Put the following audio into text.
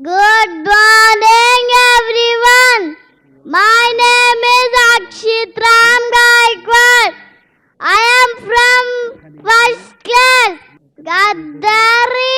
Good morning, everyone. My name is Akshit Ram Gaikwad. I am from first class. Gaddari.